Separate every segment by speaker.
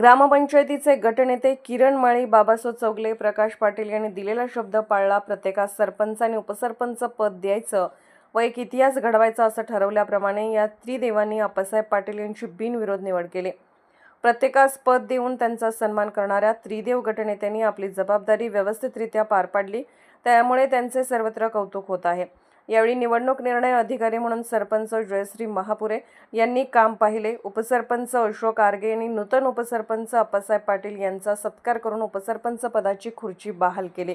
Speaker 1: ग्रामपंचायतीचे गटनेते किरण माळी बाबासो चौगले प्रकाश पाटील यांनी दिलेला शब्द पाळला. प्रत्येकास सरपंच आणि उपसरपंच पद द्यायचं व एक इतिहास घडवायचा असं ठरवल्याप्रमाणे या त्रिदेवांनी आप्पासाहेब पाटील यांची बिनविरोध निवड केली. प्रत्येकास पद देऊन त्यांचा सन्मान करणाऱ्या त्रिदेव गटनेत्यांनी आपली जबाबदारी व्यवस्थितरित्या पार पाडली. त्यामुळे त्यांचे सर्वत्र कौतुक होत आहे. यावेळी निवडणूक निर्णय अधिकारी म्हणून सरपंच जयश्री महापुरे यांनी काम पाहिले. उपसरपंच अशोक आर्गे यांनी नूतन उपसरपंच अप्पासाहेब पाटील यांचा सत्कार करून उपसरपंच पदाची खुर्ची बहाल केली.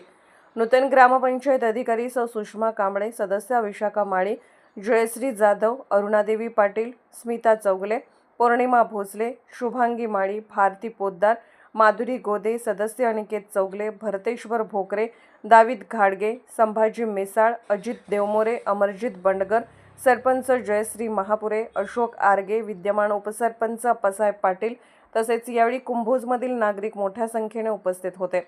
Speaker 1: नूतन ग्रामपंचायत अधिकारी सौ. सुषमा कांबळे सदस्य विशाखा माळी जयश्री जाधव अरुणादेवी पाटील स्मिता चौगले पौर्णिमा भोसले शुभांगी माळी भारती पोद्दार माधुरी गोदे सदस्य अनिकेत चौगले भरतेश्वर भोकरे दावीद घाडगे संभाजी मिसाळ अजित देवमोरे अमरजित बंडगर सरपंच जयश्री महापुरे अशोक आर्गे विद्यमान उपसरपंच अप्पासाहेब पाटील तसेच यावेळी कुंभोजमधील नागरिक मोठ्या संख्येने उपस्थित होते.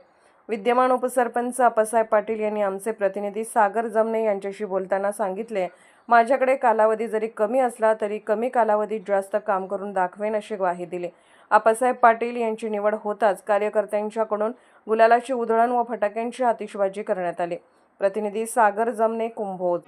Speaker 1: विद्यमान उपसरपंच अप्पासाहेब पाटील यांनी आमचे प्रतिनिधी सागर जमने यांच्याशी बोलताना सांगितले माझ्याकडे कालावधी जरी कमी असला तरी कमी कालावधीत जास्त काम करून दाखवेन अशी ग्वाही दिली. आप्पासाहेब पाटील यांची निवड होताच कार्यकर्त्यांच्याकडून गुलालाची उधळण व फटाक्यांची आतिषबाजी करण्यात आली. प्रतिनिधी सागर जमने कुंभोज.